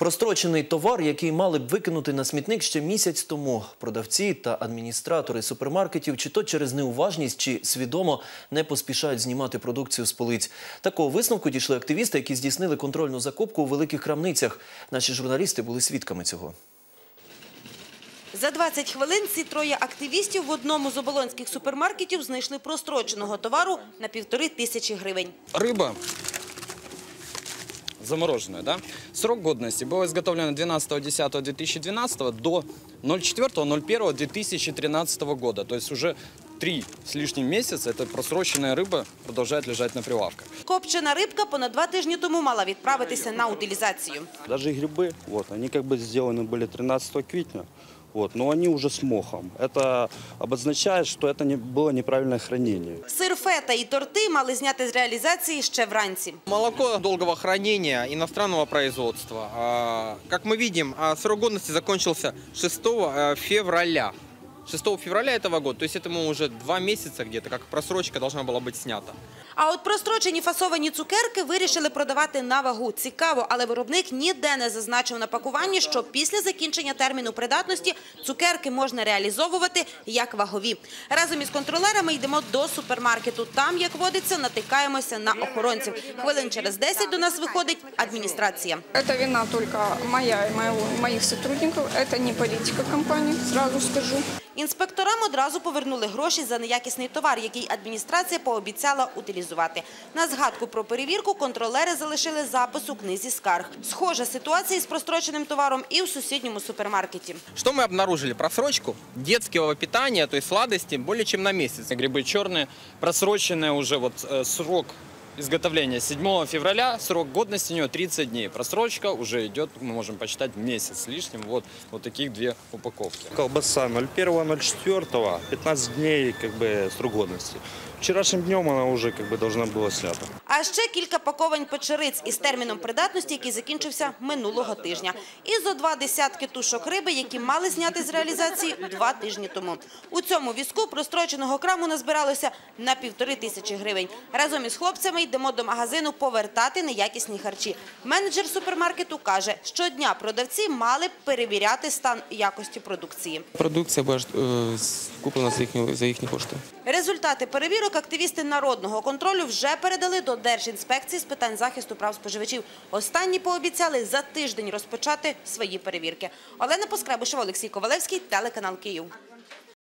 Прострочений товар, який мали б викинути на смітник ще місяць тому. Продавці та адміністратори супермаркетів чи то через неуважність, чи свідомо не поспішають знімати продукцію з полиць. Такого висновку дійшли активісти, які здійснили контрольну закупку у великих крамницях. Наші журналісти були свідками цього. За 20 хвилин ці троє активістів в одному з оболонських супермаркетів знайшли простроченого товару на півтори тисячі гривень. Рыба замороженная, да? Срок годности был изготовлен 12.10.2012 до 04.01.2013 года. То есть уже три с лишним месяца эта просроченная рыба продолжает лежать на прилавках. Копчена рибка понад два тижні тому мала відправитися на утилізацію. Даже грибы, вот, они как бы сделаны были 13 квитня, вот, но они уже с мохом. Это обозначает, что это не, было неправильное хранение. Сир фета і торти мали зняти з реалізації ще вранці. Молоко долгого хранения иностранного производства. А, Как мы видим, а, срок годности закончился 6 э, февраля. 6 февраля этого года, то есть этому уже два месяца где-то, как просрочка должна была быть снята. А от прострочені фасовані цукерки вирішили продавати на вагу. Цікаво, але виробник ніде не зазначив на пакуванні, що після закінчення терміну придатності цукерки можна реалізовувати як вагові. Разом із контролерами йдемо до супермаркету. Там, як водиться, натикаємося на охоронців. Хвилин через 10 до нас виходить адміністрація. Это вина только моя и моего, моих сотрудников. Это не политика компании, сразу скажу. Інспекторам одразу повернули гроші за неякісний товар, який адміністрація пообіцяла утилізувати. На згадку про перевірку контролери залишили запис у книзі скарг. Схожа ситуація з простроченим товаром і в сусідньому супермаркеті. Что мы обнаружили? Просрочку детского питания, то есть сладости, более чем на месяц. Грибы черные, просроченные уже вот э, срок изготовления 7 февраля, срок годности у него 30 дней. Просрочка уже идет, мы можем почитать, месяц с лишним. Вот, вот таких две упаковки. Колбаса 01.04, 15 дней как бы срок годности. Вчерашним днем она уже как бы должна была снята. А ще кілька паковань печериць із терміном придатності, який закінчився минулого тижня. І зо два десятки тушок риби, які мали зняти з реалізації два тижні тому. У цьому візку простроченого краму назбиралося на півтори тисячі гривень. Разом із хлопцями йдемо до магазину повертати неякісні харчі. Менеджер супермаркету каже, щодня продавці мали б перевіряти стан якості продукції. Продукція була е, куплена за їхні, за їхні кошти. Результати перевірок активісти народного контролю вже передали до Держінспекції з питань захисту прав споживачів. Останні пообіцяли за тиждень розпочати свої перевірки. Олена Поскребушева, Олексій Ковалевський, телеканал Київ.